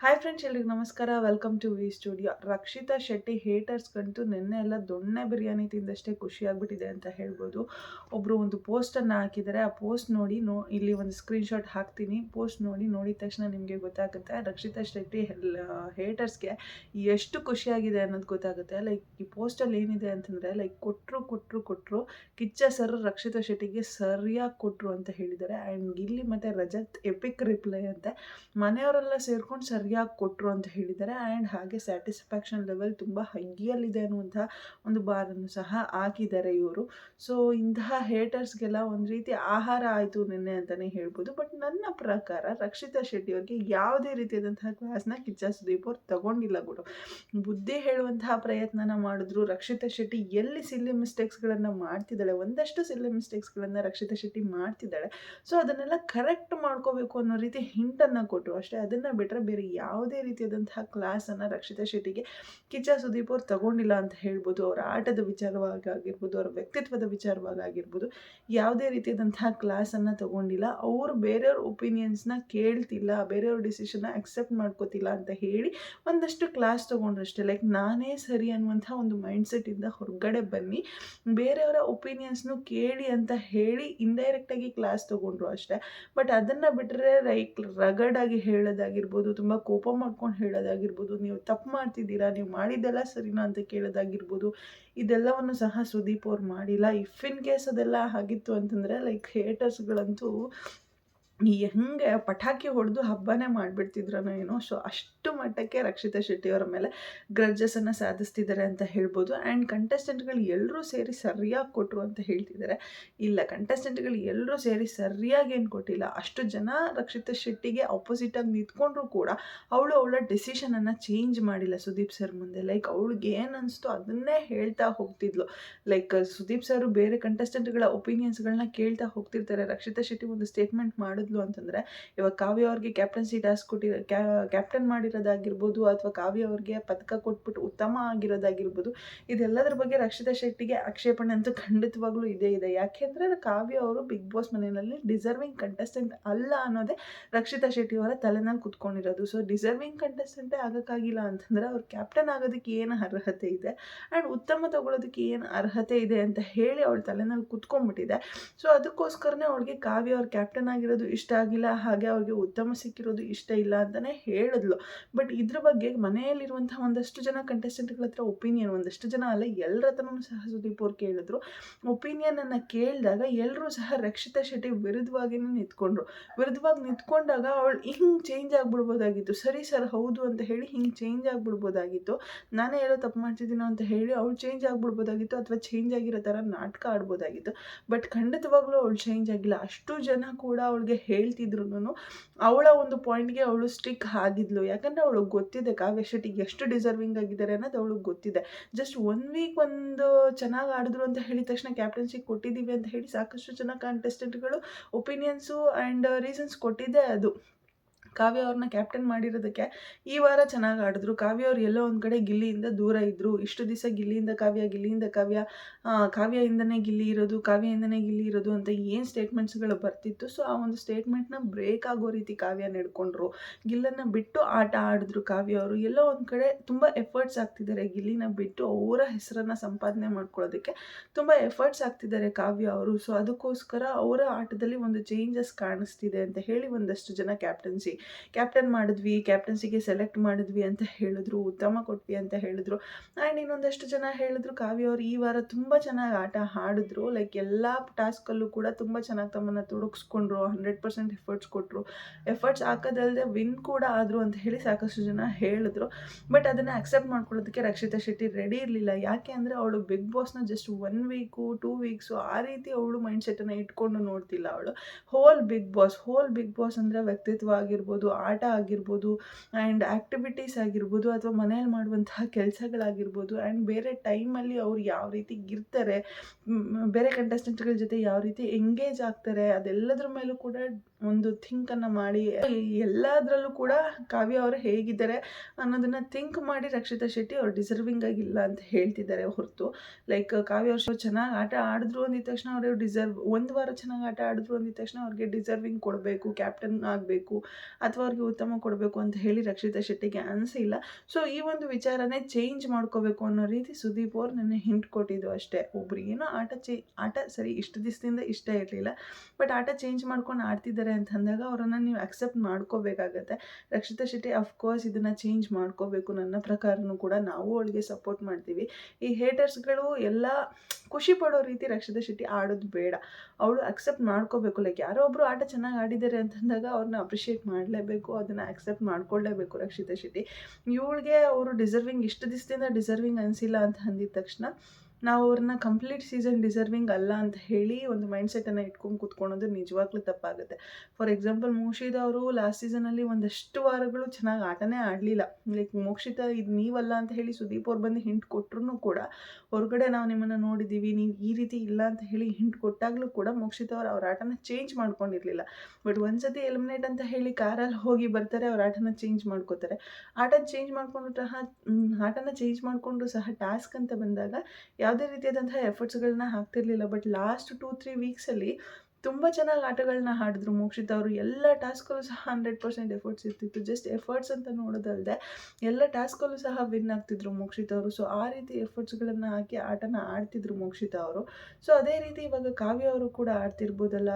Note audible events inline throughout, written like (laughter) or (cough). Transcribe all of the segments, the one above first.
Hi friends ಎಲ್ರಿಗೂ ನಮಸ್ಕಾರ. Welcome to V studio Rakshita Shetty ಹೇಟರ್ಸ್ಗಂತೂ ನಿನ್ನೆ ಎಲ್ಲ ದೊಣ್ಣೆ ಬಿರಿಯಾನಿ ತಿಂದಷ್ಟೇ ಖುಷಿ ಆಗ್ಬಿಟ್ಟಿದೆ ಅಂತ ಹೇಳ್ಬೋದು. ಒಬ್ಬರು ಒಂದು ಪೋಸ್ಟನ್ನು ಹಾಕಿದ್ದಾರೆ. ಆ ಪೋಸ್ಟ್ ನೋಡಿ ನೋ, ಇಲ್ಲಿ ಒಂದು ಸ್ಕ್ರೀನ್ಶಾಟ್ ಹಾಕ್ತೀನಿ. ಪೋಸ್ಟ್ ನೋಡಿ ನೋಡಿದ ತಕ್ಷಣ ನಿಮಗೆ ಗೊತ್ತಾಗುತ್ತೆ. ರಕ್ಷಿತಾ ಶೆಟ್ಟಿ ಹೇಟರ್ಸ್ಗೆ ಎಷ್ಟು ಖುಷಿಯಾಗಿದೆ ಅನ್ನೋದು ಗೊತ್ತಾಗುತ್ತೆ. ಲೈಕ್ ಈ ಪೋಸ್ಟಲ್ಲಿ ಏನಿದೆ ಅಂತಂದರೆ ಲೈಕ್ ಕೊಟ್ಟರು ಕೊಟ್ಟರು ಕೊಟ್ಟರು ಕಿಚ್ಚ ಸರ್ ರಕ್ಷಿತಾ ಶೆಟ್ಟಿಗೆ ಸರಿಯಾಗಿ ಕೊಟ್ಟರು ಅಂತ ಹೇಳಿದ್ದಾರೆ. ಆ್ಯಂಡ್ ಇಲ್ಲಿ ಮತ್ತು ರಜತ್ ಎಪಿಕ್ ರಿಪ್ಲೈ ಅಂತೆ. ಮನೆಯವರೆಲ್ಲ ಸೇರ್ಕೊಂಡು ಸರಿಯಾಗಿ ಕೊಟ್ಟರು ಅಂತ ಹೇಳಿದ್ದಾರೆ. ಆ್ಯಂಡ್ ಹಾಗೆ ಸ್ಯಾಟಿಸ್ಫ್ಯಾಕ್ಷನ್ ಲೆವೆಲ್ ತುಂಬ ಹೈಯಲ್ಲಿದೆ ಅನ್ನುವಂಥ ಒಂದು ಬಾರನ್ನು ಸಹ ಹಾಕಿದ್ದಾರೆ ಇವರು. ಸೊ, ಇಂತಹ ಹೇಟರ್ಸ್ಗೆಲ್ಲ ಒಂದು ರೀತಿ ಆಹಾರ ಆಯಿತು ನಿನ್ನೆ ಅಂತಲೇ ಹೇಳ್ಬೋದು. ಬಟ್ ನನ್ನ ಪ್ರಕಾರ ರಕ್ಷಿತಾ ಶೆಟ್ಟಿ ಅವ್ರಿಗೆ ಯಾವುದೇ ರೀತಿಯಾದಂತಹ ಕ್ಲಾಸ್ನ ಕಿಚ್ಚ ಸುದೀಪ್ ಅವ್ರು ತಗೊಂಡಿಲ್ಲ ಗುರು ಬುದ್ಧಿ ಹೇಳುವಂತಹ ಪ್ರಯತ್ನನ ಮಾಡಿದ್ರು. ರಕ್ಷಿತಾ ಶೆಟ್ಟಿ ಎಲ್ಲಿ ಸಿಲ್ಲಿ ಮಿಸ್ಟೇಕ್ಸ್ಗಳನ್ನು ಮಾಡ್ತಿದ್ದಾಳೆ, ಒಂದಷ್ಟು ಸಿಲ್ಲಿ ಮಿಸ್ಟೇಕ್ಸ್ಗಳನ್ನು ರಕ್ಷಿತಾ ಶೆಟ್ಟಿ ಮಾಡ್ತಿದ್ದಾಳೆ. ಸೊ, ಅದನ್ನೆಲ್ಲ ಕರೆಕ್ಟ್ ಮಾಡ್ಕೋಬೇಕು ಅನ್ನೋ ರೀತಿ ಹಿಂಟನ್ನು ಕೊಟ್ಟರು ಅಷ್ಟೇ, ಅದನ್ನು ಬಿಟ್ಟರೆ ಬೇರೆ ಯಾವುದೇ ರೀತಿಯಾದಂತಹ ಕ್ಲಾಸನ್ನು ರಕ್ಷಿತಾ ಶೆಟ್ಟಿಗೆ ಕಿಚ್ಚ ಸುದೀಪ್ ಅವ್ರು ತಗೊಂಡಿಲ್ಲ ಅಂತ ಹೇಳ್ಬೋದು, ಅವರ ಆಟದ ವಿಚಾರವಾಗಿ ಆಗಿರ್ಬೋದು ಅವರ ವ್ಯಕ್ತಿತ್ವದ ವಿಚಾರವಾಗಿ ಆಗಿರ್ಬೋದು ಯಾವುದೇ ರೀತಿಯಾದಂತಹ ಕ್ಲಾಸನ್ನು ತಗೊಂಡಿಲ್ಲ, ಅವರು ಬೇರೆಯವ್ರ ಒಪಿನಿಯನ್ಸ್ನ ಕೇಳ್ತಿಲ್ಲ, ಬೇರೆಯವ್ರ ಡಿಸಿಷನ್ನ ಅಕ್ಸೆಪ್ಟ್ ಮಾಡ್ಕೋತಿಲ್ಲ ಅಂತ ಹೇಳಿ ಒಂದಷ್ಟು ಕ್ಲಾಸ್ ತೊಗೊಂಡ್ರಷ್ಟೇ ಲೈಕ್ ನಾನೇ ಸರಿ ಅನ್ನುವಂಥ ಒಂದು ಮೈಂಡ್ಸೆಟ್ಟಿಂದ ಹೊರಗಡೆ ಬನ್ನಿ, ಬೇರೆಯವರ ಒಪಿನಿಯನ್ಸ್ನು ಕೇಳಿ ಅಂತ ಹೇಳಿ ಇಂಡೈರೆಕ್ಟಾಗಿ ಕ್ಲಾಸ್ ತೊಗೊಂಡ್ರು ಅಷ್ಟೇ. ಬಟ್ ಅದನ್ನು ಬಿಟ್ಟರೆ ಲೈಕ್ ರಗಡಾಗಿ ಹೇಳೋದಾಗಿರ್ಬೋದು, ತುಂಬ ಕೋಪ ಮಾಡ್ಕೊಂಡು ಹೇಳೋದಾಗಿರ್ಬೋದು, ನೀವು ತಪ್ಪು ಮಾಡ್ತಿದ್ದೀರಾ, ನೀವು ಮಾಡಿದ್ದೆಲ್ಲ ಸರಿನಾ ಅಂತ ಕೇಳೋದಾಗಿರ್ಬೋದು, ಇದೆಲ್ಲವನ್ನು ಸಹ ಸುದೀಪ್ ಅವ್ರು ಮಾಡಿಲ್ಲ. ಇಫ್ ಇನ್ ಕೇಸ್ ಅದೆಲ್ಲ ಆಗಿತ್ತು ಅಂತಂದರೆ ಲೈಕ್ ಹೇಟರ್ಸ್ಗಳಂತೂ ಹೆಂಗೆ ಪಟಾಕಿ ಹೊಡೆದು ಹಬ್ಬನೇ ಮಾಡಿಬಿಡ್ತಿದ್ರನೋ ಏನೋ, ಸೊ ಅಷ್ಟು ಮಟ್ಟಕ್ಕೆ ರಕ್ಷಿತಾ ಶೆಟ್ಟಿಯವರ ಮೇಲೆ ಗ್ರಜ್ಜಸನ್ನು ಸಾಧಿಸ್ತಿದ್ದಾರೆ ಅಂತ ಹೇಳ್ಬೋದು. ಆ್ಯಂಡ್ ಕಂಟೆಸ್ಟೆಂಟ್ಗಳು ಎಲ್ಲರೂ ಸೇರಿ ಸರಿಯಾಗಿ ಕೊಟ್ಟರು ಅಂತ ಹೇಳ್ತಿದ್ದಾರೆ. ಇಲ್ಲ, ಕಂಟೆಸ್ಟೆಂಟ್ಗಳು ಎಲ್ಲರೂ ಸೇರಿ ಸರಿಯಾಗಿ ಏನು ಕೊಟ್ಟಿಲ್ಲ. ಅಷ್ಟು ಜನ ರಕ್ಷಿತಾ ಶೆಟ್ಟಿಗೆ ಆಪೋಸಿಟಾಗಿ ನಿಂತ್ಕೊಂಡ್ರು ಕೂಡ ಅವಳು ಅವಳ ಡೆಸಿಷನನ್ನು ಚೇಂಜ್ ಮಾಡಿಲ್ಲ ಸುದೀಪ್ ಸರ್ ಮುಂದೆ. ಲೈಕ್ ಅವಳಿಗೆ ಏನು ಅನಿಸ್ತು ಅದನ್ನೇ ಹೇಳ್ತಾ ಹೋಗ್ತಿದ್ಲು. ಲೈಕ್ ಸುದೀಪ್ ಸರ್ ಬೇರೆ ಕಂಟೆಸ್ಟೆಂಟ್ಗಳ ಒಪಿನಿಯನ್ಸ್ಗಳನ್ನ ಕೇಳ್ತಾ ಹೋಗ್ತಿರ್ತಾರೆ. ರಕ್ಷಿತಾ ಶೆಟ್ಟಿ ಒಂದು ಸ್ಟೇಟ್ಮೆಂಟ್ ಮಾಡಿದ್ಲು ಅಂತಂದರೆ, ಇವಾಗ ಕಾವ್ಯ ಅವ್ರಿಗೆ ಕ್ಯಾಪ್ಟನ್ಸಿ ಟಾಸ್ಕ್ ಕೊಟ್ಟಿರೋ ಕ್ಯಾಪ್ಟನ್ ಮಾಡಿರೋದಾಗಿರ್ಬೋದು ಅಥವಾ ಕಾವ್ಯ ಅವ್ರಿಗೆ ಪದಕ ಕೊಟ್ಬಿಟ್ಟು ಉತ್ತಮ ಆಗಿರೋದಾಗಿರ್ಬೋದು, ಇದೆಲ್ಲದರ ಬಗ್ಗೆ ರಕ್ಷಿತಾ ಶೆಟ್ಟಿಗೆ ಆಕ್ಷೇಪಣೆ ಅಂತೂ ಖಂಡಿತವಾಗ್ಲೂ ಇದೇ ಇದೆ. ಯಾಕೆಂದರೆ ಕಾವ್ಯ ಅವರು ಬಿಗ್ ಬಾಸ್ ಮನೆಯಲ್ಲಿ ಡಿಸರ್ವಿಂಗ್ ಕಂಟೆಸ್ಟೆಂಟ್ ಅಲ್ಲ ಅನ್ನೋದೇ ರಕ್ಷಿತಾ ಶೆಟ್ಟಿ ಅವರ ತಲೆನಲ್ಲಿ ಕುತ್ಕೊಂಡಿರೋದು. ಸೊ ಡಿಸರ್ವಿಂಗ್ ಕಂಟೆಸ್ಟೆಂಟೇ ಆಗೋಕ್ಕಾಗಿಲ್ಲ ಅಂತಂದರೆ ಅವ್ರು ಕ್ಯಾಪ್ಟನ್ ಆಗೋದಕ್ಕೆ ಏನು ಅರ್ಹತೆ ಇದೆ? ಆ್ಯಂಡ್ ಉತ್ತಮ ತಗೊಳ್ಳೋದಕ್ಕೆ ಏನು ಅರ್ಹತೆ ಇದೆ ಅಂತ ಹೇಳಿ ಅವಳ ತಲೆನಲ್ಲಿ ಕುತ್ಕೊಂಡ್ಬಿಟ್ಟಿದೆ. ಸೊ ಅದಕ್ಕೋಸ್ಕರನೇ ಅವಳಿಗೆ ಕಾವ್ಯ ಅವ್ರ ಕ್ಯಾಪ್ಟನ್ ಆಗಿರೋದು ಇಷ್ಟ ಆಗಿಲ್ಲ, ಹಾಗೆ ಅವ್ರಿಗೆ ಉತ್ತಮ ಸಿಕ್ಕಿರೋದು ಇಷ್ಟ ಇಲ್ಲ ಅಂತಲೇ ಹೇಳಿದ್ಲು. ಬಟ್ ಇದ್ರ ಬಗ್ಗೆ ಮನೆಯಲ್ಲಿರುವಂಥ ಒಂದಷ್ಟು ಜನ ಕಂಟೆಸ್ಟೆಂಟ್ಗಳ ಹತ್ರ ಒಪಿನಿಯನ್ ಒಂದಷ್ಟು ಜನ ಅಲ್ಲ ಎಲ್ಲರ ಹತ್ರನೂ ಸಹ ಸುದೀಪ್ ಅವ್ರು ಕೇಳಿದ್ರು. ಒಪಿನಿಯನನ್ನು ಕೇಳಿದಾಗ ಎಲ್ಲರೂ ಸಹ ರಕ್ಷಿತಾ ಶೆಟ್ಟಿ ವಿರುದ್ಧವಾಗಿಯೇ ನಿಂತ್ಕೊಂಡ್ರು. ವಿರುದ್ಧವಾಗಿ ನಿಂತ್ಕೊಂಡಾಗ ಅವಳು ಹಿಂಗೆ ಚೇಂಜ್ ಆಗಿಬಿಡ್ಬೋದಾಗಿತ್ತು. ಸರಿ ಸರ್, ಹೌದು ಅಂತ ಹೇಳಿ ಹಿಂಗೆ ಚೇಂಜ್ ಆಗಿಬಿಡ್ಬೋದಾಗಿತ್ತು. ನಾನೇ ಹೇಳೋ ತಪ್ಪು ಮಾಡ್ತಿದ್ದೀನೋ ಅಂತ ಹೇಳಿ ಅವಳು ಚೇಂಜ್ ಆಗಿಬಿಡ್ಬೋದಾಗಿತ್ತು ಅಥವಾ ಚೇಂಜ್ ಆಗಿರೋ ಥರ ನಾಟಕ ಆಡ್ಬೋದಾಗಿತ್ತು. ಬಟ್ ಖಂಡಿತವಾಗ್ಲೂ ಅವಳು ಚೇಂಜ್ ಆಗಿಲ್ಲ. ಅಷ್ಟು ಜನ ಕೂಡ ಅವಳಿಗೆ ಹೇಳ್ತಿದ್ರು ಅವಳ ಒಂದು ಪಾಯಿಂಟ್ಗೆ ಅವಳು ಸ್ಟಿಕ್ ಆಗಿದ್ಲು. ಯಾಕಂದರೆ ಅವಳಿಗೆ ಗೊತ್ತಿದೆ ಕಾವ್ಯ ಶೆಟ್ಟಿ ಎಷ್ಟು ಡಿಸರ್ವಿಂಗ್ ಆಗಿದ್ದಾರೆ ಅನ್ನೋದು ಅವಳಿಗೆ ಗೊತ್ತಿದೆ. ಜಸ್ಟ್ ಒನ್ ವೀಕ್ ಒಂದು ಚೆನ್ನಾಗಿ ಆಡಿದ್ರು ಅಂತ ಹೇಳಿದ ತಕ್ಷಣ ಕ್ಯಾಪ್ಟನ್ಸಿ ಕೊಟ್ಟಿದ್ದೀವಿ ಅಂತ ಹೇಳಿ ಸಾಕಷ್ಟು ಜನ ಕಾಂಟೆಸ್ಟೆಂಟ್ಗಳು ಒಪಿನಿಯನ್ಸು ಆ್ಯಂಡ್ ರೀಸನ್ಸ್ ಕೊಟ್ಟಿದ್ದೆ ಅದು. ಕಾವ್ಯ ಅವ್ರನ್ನ ಕ್ಯಾಪ್ಟನ್ ಮಾಡಿರೋದಕ್ಕೆ ಈ ವಾರ ಚೆನ್ನಾಗಿ ಆಡಿದ್ರು. ಕಾವ್ಯ ಅವ್ರು ಎಲ್ಲೋ ಒಂದು ಕಡೆ ಗಿಲ್ಲಿಯಿಂದ ದೂರ ಇದ್ದರು ಇಷ್ಟು ದಿವಸ ಗಿಲ್ಲಿಯಿಂದ ಕಾವ್ಯ ಗಿಲ್ಲಿಯಿಂದ ಕಾವ್ಯ ಕಾವ್ಯಯಿಂದನೇ ಗಿಲ್ಲಿ ಇರೋದು, ಕಾವ್ಯಯಿಂದನೇ ಗಿಲ್ಲಿ ಇರೋದು ಅಂತ ಏನು ಸ್ಟೇಟ್ಮೆಂಟ್ಸ್ಗಳು ಬರ್ತಿತ್ತು. ಸೊ ಆ ಒಂದು ಸ್ಟೇಟ್ಮೆಂಟ್ನ ಬ್ರೇಕ್ ಆಗೋ ರೀತಿ ಕಾವ್ಯ ನೆಡ್ಕೊಂಡ್ರು ಗಿಲ್ಲನ್ನು ಬಿಟ್ಟು ಆಟ ಆಡಿದ್ರು ಕಾವ್ಯ ಅವರು. ಎಲ್ಲೋ ಒಂದು ಕಡೆ ತುಂಬ ಎಫರ್ಟ್ಸ್ ಆಗ್ತಿದ್ದಾರೆ ಗಿಲ್ಲಿನ ಬಿಟ್ಟು ಅವರ ಹೆಸರನ್ನು ಸಂಪಾದನೆ ಮಾಡ್ಕೊಳ್ಳೋದಕ್ಕೆ. ತುಂಬ ಎಫರ್ಟ್ಸ್ ಆಗ್ತಿದ್ದಾರೆ ಕಾವ್ಯ ಅವರು. ಸೊ ಅದಕ್ಕೋಸ್ಕರ ಅವರ ಆಟದಲ್ಲಿ ಒಂದು ಚೇಂಜಸ್ ಕಾಣಿಸ್ತಿದೆ ಅಂತ ಹೇಳಿ ಒಂದಷ್ಟು ಜನ ಕ್ಯಾಪ್ಟನ್ಸಿ ಕ್ಯಾಪ್ಟನ್ ಮಾಡಿದ್ವಿ ಕ್ಯಾಪ್ಟನ್ಸಿಗೆ ಸೆಲೆಕ್ಟ್ ಮಾಡಿದ್ವಿ ಅಂತ ಹೇಳಿದ್ರು, ಉತ್ತಮ ಕೊಟ್ವಿ ಅಂತ ಹೇಳಿದ್ರು. ಆ್ಯಂಡ್ ಇನ್ನೊಂದಷ್ಟು ಜನ ಹೇಳಿದ್ರು, ಕಾವ್ಯ ಅವರು ಈ ವಾರ ತುಂಬ ಚೆನ್ನಾಗಿ ಆಟ ಆಡಿದ್ರು. ಲೈಕ್ ಎಲ್ಲ ಟಾಸ್ಕಲ್ಲೂ ಕೂಡ ತುಂಬ ಚೆನ್ನಾಗಿ ತಮ್ಮನ್ನು ತೊಡಗಿಸ್ಕೊಂಡ್ರು ಹಂಡ್ರೆಡ್ ಪರ್ಸೆಂಟ್ ಎಫರ್ಟ್ಸ್ ಕೊಟ್ಟರು ಎಫರ್ಟ್ಸ್ ಹಾಕೋದಲ್ಲದೆ ವಿನ್ ಕೂಡ ಆದರು ಅಂತ ಹೇಳಿ ಸಾಕಷ್ಟು ಜನ ಹೇಳಿದ್ರು. ಬಟ್ ಅದನ್ನು ಅಕ್ಸೆಪ್ಟ್ ಮಾಡ್ಕೊಳ್ಳೋದಕ್ಕೆ ರಕ್ಷಿತಾ ಶೆಟ್ಟಿ ರೆಡಿ ಇರಲಿಲ್ಲ. ಯಾಕೆ ಅಂದರೆ ಅವಳು big ಬಾಸ್ನ just one week two weeks ಆ ರೀತಿ ಅವಳು ಮೈಂಡ್ ಸೆಟ್ಟನ್ನು ಇಟ್ಕೊಂಡು ನೋಡ್ತಿಲ್ಲ ಅವಳು. Whole Bigg Boss whole Bigg Boss ಅಂದರೆ ವ್ಯಕ್ತಿತ್ವ ಆಟ ಆಗಿರ್ಬೋದು ಆ್ಯಂಡ್ ಆ್ಯಕ್ಟಿವಿಟೀಸ್ ಆಗಿರ್ಬೋದು ಅಥವಾ ಮನೆಯಲ್ಲಿ ಮಾಡುವಂತಹ (laughs) ಕೆಲಸಗಳಾಗಿರ್ಬೋದು ಆ್ಯಂಡ್ ಬೇರೆ ಟೈಮಲ್ಲಿ ಅವ್ರು ಯಾವ ರೀತಿ ಇರ್ತಾರೆ ಬೇರೆ ಕಂಟೆಸ್ಟೆಂಟ್ಗಳ ಜೊತೆ ಯಾವ ರೀತಿ ಎಂಗೇಜ್ ಆಗ್ತಾರೆ, ಅದೆಲ್ಲದ್ರ ಮೇಲೂ ಕೂಡ ಒಂದು ಥಿಂಕನ್ನು ಮಾಡಿ, ಎಲ್ಲದರಲ್ಲೂ ಕೂಡ ಕಾವ್ಯ ಅವರು ಹೇಗಿದ್ದಾರೆ ಅನ್ನೋದನ್ನು ಥಿಂಕ್ ಮಾಡಿ ರಕ್ಷಿತಾ ಶೆಟ್ಟಿ ಅವ್ರು ಡಿಸರ್ವಿಂಗ್ ಆಗಿಲ್ಲ ಅಂತ ಹೇಳ್ತಿದ್ದಾರೆ ಹೊರತು. ಲೈಕ್ ಕಾವ್ಯ ಅವರು ಚೆನ್ನಾಗಿ ಆಟ ಆಡಿದ್ರು ಅಂದಿದ ತಕ್ಷಣ ಅವರು ಡಿಸರ್ವ್ ಒಂದು ವಾರ ಚೆನ್ನಾಗಿ ಆಟ ಆಡಿದ್ರು ಅಂದಿದ ತಕ್ಷಣ ಅವ್ರಿಗೆ ಡಿಸರ್ವಿಂಗ್ ಕೊಡಬೇಕು ಕ್ಯಾಪ್ಟನ್ ಆಗಬೇಕು ಅಥವಾ ಅವ್ರಿಗೆ ಉತ್ತಮ ಕೊಡಬೇಕು ಅಂತ ಹೇಳಿ ರಕ್ಷಿತಾ ಶೆಟ್ಟಿಗೆ ಅನಿಸಿಲ್ಲ ಸೊ ಈ ಒಂದು ವಿಚಾರನೇ ಚೇಂಜ್ ಮಾಡ್ಕೋಬೇಕು ಅನ್ನೋ ರೀತಿ ಸುದೀಪ್ ಅವ್ರು ನನ್ನ ಹಿಂಟ್ ಕೊಟ್ಟಿದ್ದು ಅಷ್ಟೇ. ಒಬ್ರು ಏನೋ ಆಟ ಚೇ, ಆಟ ಸರಿ ಇಷ್ಟು ದಿವಸದಿಂದ ಇಷ್ಟ ಇರಲಿಲ್ಲ. ಬಟ್ ಆಟ ಚೇಂಜ್ ಮಾಡ್ಕೊಂಡು ಆಡ್ತಿದ್ದಾರೆ ಅಂತ ಅಂದಾಗ ಅವರನ್ನು ನೀವು ಅಕ್ಸೆಪ್ಟ್ ಮಾಡ್ಕೋಬೇಕಾಗತ್ತೆ. ರಕ್ಷಿತಾ ಶೆಟ್ಟಿ ಅಫ್ಕೋರ್ಸ್ ಇದನ್ನು ಚೇಂಜ್ ಮಾಡ್ಕೋಬೇಕು. ನನ್ನ ಪ್ರಕಾರನೂ ಕೂಡ ನಾವು ಅವಳಿಗೆ ಸಪೋರ್ಟ್ ಮಾಡ್ತೀವಿ. ಈ ಹೇಟರ್ಸ್ಗಳು ಎಲ್ಲ ಖುಷಿ ಪಡೋ ರೀತಿ ರಕ್ಷಿತಾ ಶೆಟ್ಟಿ ಆಡೋದು ಬೇಡ. ಅವಳು ಅಕ್ಸೆಪ್ಟ್ ಮಾಡ್ಕೋಬೇಕು. ಲೈಕ್ ಯಾರೋ ಒಬ್ಬರು ಆಟ ಚೆನ್ನಾಗಿ ಆಡಿದ್ದಾರೆ ಅಂತಂದಾಗ ಅವ್ರನ್ನ ಅಪ್ರಿಷಿಯೇಟ್ ಮಾಡಲೇಬೇಕು, ಅದನ್ನು ಆಕ್ಸೆಪ್ಟ್ ಮಾಡ್ಕೊಳ್ಳೇಬೇಕು ರಕ್ಷಿತಾ ಶೆಟ್ಟಿ. ಇವಳಿಗೆ ಅವರು ಡಿಸರ್ವಿಂಗ್ ಇಷ್ಟು ದಿವಸದಿಂದ ಡಿಸರ್ವಿಂಗ್ ಅನಿಸಿಲ್ಲ ಅಂತ ಅಂದಿದ ತಕ್ಷಣ ನಾವು ಅವ್ರನ್ನ ಕಂಪ್ಲೀಟ್ ಸೀಸನ್ ಡಿಸರ್ವಿಂಗ್ ಅಲ್ಲ ಅಂತ ಹೇಳಿ ಒಂದು ಮೈಂಡ್ ಸೆಟನ್ನು ಇಟ್ಕೊಂಡು ಕೂತ್ಕೊಳೋದು ನಿಜವಾಗ್ಲೂ ತಪ್ಪಾಗುತ್ತೆ. ಫಾರ್ ಎಕ್ಸಾಂಪಲ್ ಮೋಕ್ಷಿತ ಅವರು ಲಾಸ್ಟ್ ಸೀಸನಲ್ಲಿ ಒಂದಷ್ಟು ವಾರಗಳು ಚೆನ್ನಾಗಿ ಆಟನೇ ಆಡಲಿಲ್ಲ. ಲೈಕ್ ಮೋಕ್ಷಿತ ಇದು ನೀವಲ್ಲ ಅಂತ ಹೇಳಿ ಸುದೀಪ್ ಅವ್ರು ಬಂದು ಹಿಂಟ್ ಕೊಟ್ಟರು ಕೂಡ ಹೊರಗಡೆ ನಾವು ನಿಮ್ಮನ್ನು ನೋಡಿದ್ದೀವಿ ನೀವು ಈ ರೀತಿ ಇಲ್ಲ ಅಂತ ಹೇಳಿ ಹಿಂಟ್ ಕೊಟ್ಟಾಗಲೂ ಕೂಡ ಮೋಕ್ಷಿತ ಅವರು, ಅವ್ರ ಆಟನ ಚೇಂಜ್ ಮಾಡ್ಕೊಂಡಿರಲಿಲ್ಲ. ಬಟ್ ಒಂದ್ಸತಿ ಎಲಿಮಿನೇಟ್ ಅಂತ ಹೇಳಿ ಕಾರಲ್ಲಿ ಹೋಗಿ ಬರ್ತಾರೆ, ಅವ್ರ ಆಟನ ಚೇಂಜ್ ಮಾಡ್ಕೋತಾರೆ. ಆಟ ಚೇಂಜ್ ಮಾಡಿಕೊಂಡು ಸಹ ಆಟನ ಚೇಂಜ್ ಮಾಡಿಕೊಂಡು ಸಹ ಟಾಸ್ಕ್ ಅಂತ ಬಂದಾಗ ಯಾವುದೇ ರೀತಿಯಾದಂಥ ಎಫರ್ಟ್ಸ್ಗಳನ್ನ ಹಾಕ್ತಿರ್ಲಿಲ್ಲ ಬಟ್ ಲಾಸ್ಟ್ ಟೂ ತ್ರೀ ವೀಕ್ಸಲ್ಲಿ ತುಂಬ ಚೆನ್ನಾಗಿ ಆಟಗಳನ್ನ ಆಡಿದ್ರು. ಮೋಕ್ಷಿತ್ ಅವರು ಎಲ್ಲ ಟಾಸ್ಕಲ್ಲೂ ಸಹ ಹಂಡ್ರೆಡ್ ಪರ್ಸೆಂಟ್ ಎಫರ್ಟ್ಸ್ ಇರ್ತಿತ್ತು. ಜಸ್ಟ್ ಎಫರ್ಟ್ಸ್ ಅಂತ ನೋಡೋದಲ್ಲದೆ ಎಲ್ಲ ಟಾಸ್ಕಲ್ಲೂ ಸಹ ವಿನ್ ಆಗ್ತಿದ್ರು ಮೋಕ್ಷಿತ್ ಅವರು. ಸೊ ಆ ರೀತಿ ಎಫರ್ಟ್ಸ್ಗಳನ್ನು ಹಾಕಿ ಆಟನ ಆಡ್ತಿದ್ರು ಮೋಕ್ಷಿತ ಅವರು. ಸೊ ಅದೇ ರೀತಿ ಇವಾಗ ಕಾವ್ಯ ಅವರು ಕೂಡ ಆಡ್ತಿರ್ಬೋದಲ್ಲ.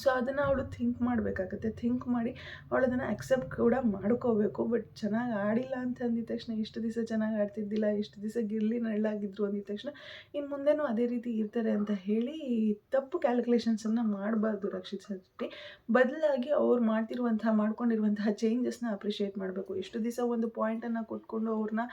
ಸೊ ಅದನ್ನು ಅವಳು ಥಿಂಕ್ ಮಾಡಬೇಕಾಗತ್ತೆ. ಥಿಂಕ್ ಮಾಡಿ ಅವಳು ಅದನ್ನು ಅಕ್ಸೆಪ್ಟ್ ಕೂಡ ಮಾಡ್ಕೋಬೇಕು. ಬಟ್ ಚೆನ್ನಾಗಿ ಆಡಿಲ್ಲ ಅಂತ ಅಂದಿದ ತಕ್ಷಣ, ಇಷ್ಟು ದಿವಸ ಚೆನ್ನಾಗಿ ಆಡ್ತಿದ್ದಿಲ್ಲ, ಇಷ್ಟು ದಿವಸ ಗಿರ್ಲಿ ನಳ್ಳಾಗಿದ್ರು ಅಂದಿದ ತಕ್ಷಣ ಇನ್ನು ಮುಂದೆನೂ ಅದೇ ರೀತಿ ಇರ್ತಾರೆ ಅಂತ ಹೇಳಿ ತಪ್ಪು ಕ್ಯಾಲ್ಕುಲೇಷನ್ಸನ್ನು ಮಾಡಬಾರ್ದು ರಕ್ಷಿತ್ ಶೆಟ್ಟಿ ಬದಲಾಗಿ ಅವ್ರು ಮಾಡ್ತಿರುವಂತಹ, ಮಾಡ್ಕೊಂಡಿರುವಂತಹ ಚೇಂಜಸ್ನ ಅಪ್ರಿಷಿಯೇಟ್ ಮಾಡಬೇಕು. ಇಷ್ಟು ದಿವಸ ಒಂದು ಪಾಯಿಂಟನ್ನು ಕೊಟ್ಕೊಂಡು ಅವ್ರನ್ನ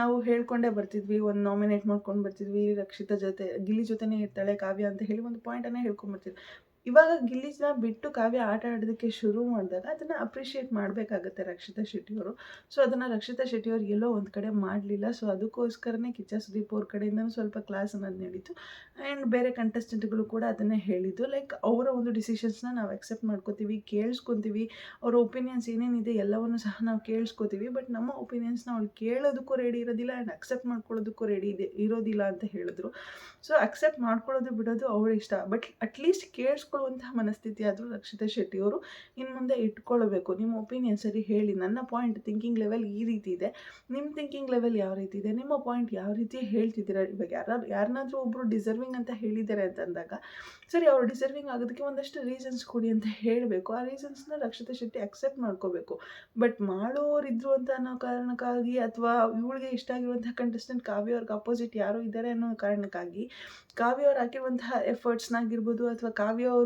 ನಾವು ಹೇಳ್ಕೊಂಡೇ ಬರ್ತಿದ್ವಿ, ಒಂದು ನಾಮಿನೇಟ್ ಮಾಡ್ಕೊಂಡು ಬರ್ತಿದ್ವಿ ರಕ್ಷಿತ ಜೊತೆ, ಗಿಲ್ಲಿ ಜೊತೆನೇ ಇರ್ತಾಳೆ ಕಾವ್ಯ ಅಂತ ಹೇಳಿ ಒಂದು ಪಾಯಿಂಟನ್ನೇ ಹೇಳ್ಕೊಂಬರ್ತಿದ್ವಿ ಇವಾಗ ಗಿಲ್ಲಿನ ಬಿಟ್ಟು ಕಾವ್ಯ ಆಟ ಆಡೋದಕ್ಕೆ ಶುರು ಮಾಡಿದಾಗ ಅದನ್ನು ಅಪ್ರಿಷಿಯೇಟ್ ಮಾಡಬೇಕಾಗುತ್ತೆ ರಕ್ಷಿತಾ ಶೆಟ್ಟಿಯವರು. ಸೊ ಅದನ್ನು ರಕ್ಷಿತಾ ಶೆಟ್ಟಿಯವರು ಎಲ್ಲೋ ಒಂದು ಕಡೆ ಮಾಡಲಿಲ್ಲ. ಸೊ ಅದಕ್ಕೋಸ್ಕರನೇ ಕಿಚ್ಚ ಸುದೀಪ್ ಅವ್ರ ಕಡೆಯಿಂದನೂ ಸ್ವಲ್ಪ ಕ್ಲಾಸ್ ಅನ್ನೋದು ನಡೀತು. ಆ್ಯಂಡ್ ಬೇರೆ ಕಂಟೆಸ್ಟೆಂಟ್ಗಳು ಕೂಡ ಅದನ್ನೇ ಹೇಳಿದ್ದು. ಲೈಕ್ ಅವರ ಒಂದು ಡಿಸಿಷನ್ಸ್ನ ನಾವು ಅಕ್ಸೆಪ್ಟ್ ಮಾಡ್ಕೋತೀವಿ, ಕೇಳಿಸ್ಕೊತೀವಿ. ಅವರ ಒಪಿನಿಯನ್ಸ್ ಏನೇನಿದೆ ಎಲ್ಲವನ್ನು ಸಹ ನಾವು ಕೇಳಿಸ್ಕೋತೀವಿ. ಬಟ್ ನಮ್ಮ ಒಪಿನಿಯನ್ಸ್ನ ಅವ್ಳು ಕೇಳೋದಕ್ಕೂ ರೆಡಿ ಇರೋದಿಲ್ಲ ಆ್ಯಂಡ್ ಅಕ್ಸೆಪ್ಟ್ ಮಾಡ್ಕೊಳ್ಳೋದಕ್ಕೂ ರೆಡಿ ಇದೆ, ಇರೋದಿಲ್ಲ ಅಂತ ಹೇಳಿದ್ರು. ಸೊ ಅಕ್ಸೆಪ್ಟ್ ಮಾಡ್ಕೊಳ್ಳೋದು ಬಿಡೋದು ಅವ್ರ ಇಷ್ಟ. ಬಟ್ ಅಟ್ಲೀಸ್ಟ್ ಕೇಳಿಸ್ಕೊಳ್ಳುವಂತಹ ಮನಸ್ಥಿತಿ ಆದರೂ ರಕ್ಷಿತಾ ಶೆಟ್ಟಿಯವರು ಇನ್ನು ಮುಂದೆ ಇಟ್ಕೊಳ್ಬೇಕು. ನಿಮ್ಮ ಒಪಿನಿಯನ್ ಸರಿ ಹೇಳಿ. ನನ್ನ ಪಾಯಿಂಟ್ ಥಿಂಕಿಂಗ್ ಲೆವೆಲ್ ಈ ರೀತಿ ಇದೆ. ನಿಮ್ಮ ಥಿಂಕಿಂಗ್ ಲೆವೆಲ್ ಯಾವ ರೀತಿ ಇದೆ? ನಿಮ್ಮ ಪಾಯಿಂಟ್ ಯಾವ ರೀತಿ ಹೇಳ್ತಿದ್ದೀರಾ? ಇವಾಗ ಯಾರು ಯಾರನ್ನಾದರೂ ಒಬ್ಬರು ಡಿಸರ್ವಿಂಗ್ ಅಂತ ಹೇಳಿದ್ದಾರೆ ಅಂತ ಅಂದಾಗ, ಸರಿ ಅವರು ಡಿಸರ್ವಿಂಗ್ ಆಗೋದಕ್ಕೆ ಒಂದಷ್ಟು ರೀಸನ್ಸ್ ಕೊಡಿ ಅಂತ ಹೇಳಬೇಕು. ಆ ರೀಸನ್ಸ್ನ ರಕ್ಷಿತಾ ಶೆಟ್ಟಿ ಅಕ್ಸೆಪ್ಟ್ ಮಾಡ್ಕೋಬೇಕು. ಬಟ್ ಮಾಡೋರಿದ್ರು ಅಂತ ಅನ್ನೋ ಕಾರಣಕ್ಕಾಗಿ ಅಥವಾ ಇವಳಿಗೆ ಇಷ್ಟ ಆಗಿರುವಂತಹ ಕಂಟೆಸ್ಟೆಂಟ್ ಕಾವ್ಯ ಅವ್ರಿಗೆ ಅಪೋಸಿಟ್ ಯಾರು ಇದ್ದಾರೆ ಅನ್ನೋ ಕಾರಣಕ್ಕಾಗಿ ಕಾವ್ಯ ಅವ್ರು ಹಾಕಿರುವಂತಹ ಎಫರ್ಟ್ಸ್ನಾಗಿರ್ಬೋದು ಅಥವಾ ಕಾವ್ಯ ಅವರು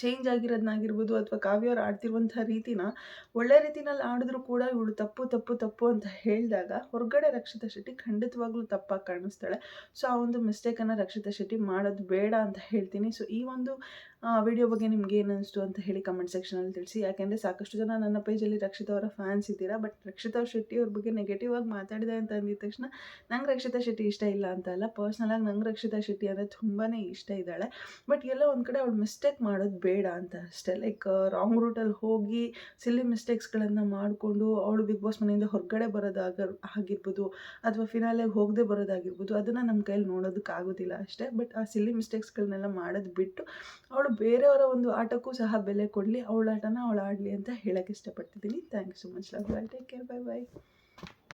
ಚೇಂಜ್ ಆಗಿರೋದನ್ನಾಗಿರ್ಬೋದು ಅಥವಾ ಕಾವ್ಯ ಅವ್ರು ಆಡ್ತಿರುವಂಥ ರೀತಿನ ಒಳ್ಳೆ ರೀತಿನಲ್ಲಿ ಆಡಿದ್ರು ಕೂಡ ಇವಳು ತಪ್ಪು ತಪ್ಪು ತಪ್ಪು ಅಂತ ಹೇಳಿದಾಗ ಹೊರಗಡೆ ರಕ್ಷಿತಾ ಶೆಟ್ಟಿ ಖಂಡಿತವಾಗ್ಲೂ ತಪ್ಪಾಗಿ ಕಾಣಿಸ್ತಾಳೆ. ಸೊ ಆ ಒಂದು ಮಿಸ್ಟೇಕನ್ನು ರಕ್ಷಿತಾ ಶೆಟ್ಟಿ ಮಾಡೋದು ಬೇಡ ಅಂತ ಹೇಳ್ತೀನಿ. ಸೊ ಈ ಒಂದು ವಿಡಿಯೋ ಬಗ್ಗೆ ನಿಮ್ಗೆ ಏನು ಅನಿಸ್ತು ಅಂತ ಹೇಳಿ ಕಮೆಂಟ್ ಸೆಕ್ಷನಲ್ಲಿ ತಿಳಿಸಿ. ಯಾಕೆಂದರೆ ಸಾಕಷ್ಟು ಜನ ನನ್ನ ಪೇಜಲ್ಲಿ ರಕ್ಷಿತ ಅವರ ಫ್ಯಾನ್ಸ್ ಇದ್ದೀರಾ ಬಟ್ ರಕ್ಷಿತಾ ಶೆಟ್ಟಿ ಅವ್ರ ಬಗ್ಗೆ ನೆಗೆಟಿವ್ ಆಗಿ ಮಾತಾಡಿದೆ ಅಂತ ಅಂದಿದ ತಕ್ಷಣ ನಂಗೆ ರಕ್ಷಿತಾ ಶೆಟ್ಟಿ ಇಷ್ಟ ಇಲ್ಲ ಅಂತ ಅಲ್ಲ. ಪರ್ಸ್ನಲಾಗಿ ನಂಗೆ ರಕ್ಷಿತಾ ಶೆಟ್ಟಿ ಅಂದರೆ ತುಂಬಾ ಇಷ್ಟ ಇದ್ದಾಳೆ. ಬಟ್ ಎಲ್ಲ ಒಂದು ಕಡೆ ಅವಳು ಮಿಸ್ಟೇಕ್ ಮಾಡೋದು ಬೇಡ ಅಂತ ಅಷ್ಟೇ. ಲೈಕ್ ರಾಂಗ್ ರೂಟಲ್ಲಿ ಹೋಗಿ ಸಿಲ್ಲಿ ಮಿಸ್ಟೇಕ್ಸ್ಗಳನ್ನು ಮಾಡಿಕೊಂಡು ಅವಳು ಬಿಗ್ ಬಾಸ್ ಮನೆಯಿಂದ ಹೊರಗಡೆ ಬರೋದಾಗ ಆಗಿರ್ಬೋದು ಅಥವಾ ಫಿನಾಲೆಗೆ ಹೋಗದೆ ಬರೋದಾಗಿರ್ಬೋದು ಅದನ್ನು ನಮ್ಮ ಕೈಯಲ್ಲಿ ನೋಡೋದಕ್ಕಾಗೋದಿಲ್ಲ ಅಷ್ಟೇ. ಬಟ್ ಆ ಸಿಲ್ಲಿ ಮಿಸ್ಟೇಕ್ಸ್ಗಳನ್ನೆಲ್ಲ ಮಾಡೋದು ಬಿಟ್ಟು ಅವಳು ಬೇರೆಯವರ ಒಂದು ಆಟಕ್ಕೂ ಸಹ ಬೆಲೆ ಕೊಡಲಿ ಅವಳಾಟನ ಅವಳು ಆಡಲಿ ಅಂತ ಹೇಳಕ್ಕೆ ಇಷ್ಟಪಡ್ತಿದ್ದೀನಿ. Thank you so much love take care bye bye